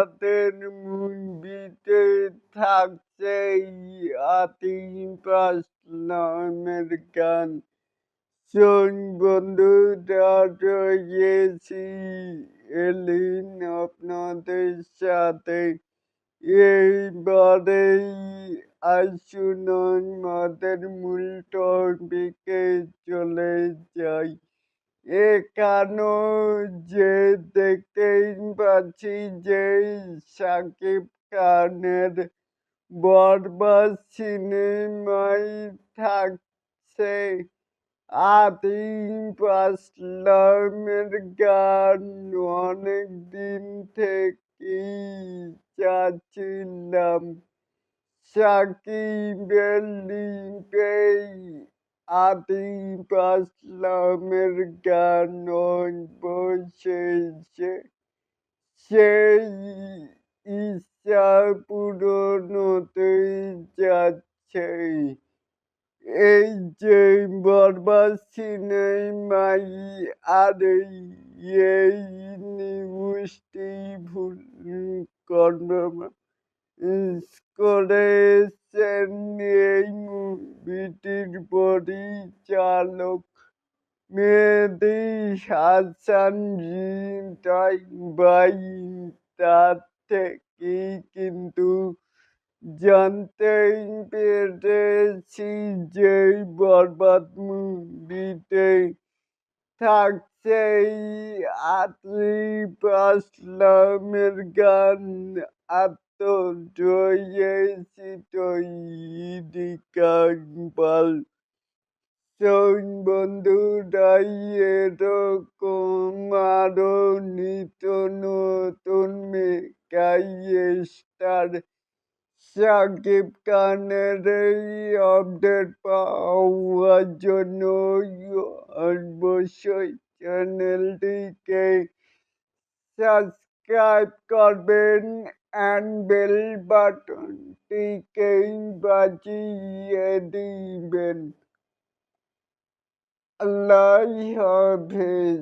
আমাদের মুভিতে থাকছে আতিফ নামের গান। শোন বন্ধুরা, রয়েছি। এলিন আপনাদের সাথে। এইবারেই আসুন, আমাদের মূল টপিকে চলে যাই। এখানেও যে দেখতেই পাচ্ছি যে সাকিব খানের বরবাদ সিনেমায় থাকছে। আতিফ আসলামের গান অনেক দিন থেকেই চাচ্ছিলাম। সাকিবের লিপেই আতিফ আসলামের গান বসেছে। সেই ইচ্ছা পূরণ হতে যাচ্ছে। এই যে বরবাদ সিনেমাই আর এই নিউজটি ভুল কনফার্ম করেছেন এই মুভিটির পরিচালক। মেহেদি হাসান তাই ভাই তার থেকে কিন্তু জানতেই পেরেছি যে বরবাদ মুভিতে থাকছে আতিফ আসলামের গান। ইকবাল শোন বন্ধুরা এরকম আরও নিত্য নতুন মেকাই স্টার। সাকিব খানের এই আপডেট পাওয়ার জন্য অবশ্যই চ্যানেলটিকে সাবস্ক্রাইব করবেন। অ্যান্ড বেল বাটনটিকে বাজিয়ে দিবেন আল্লাহ হাফেজ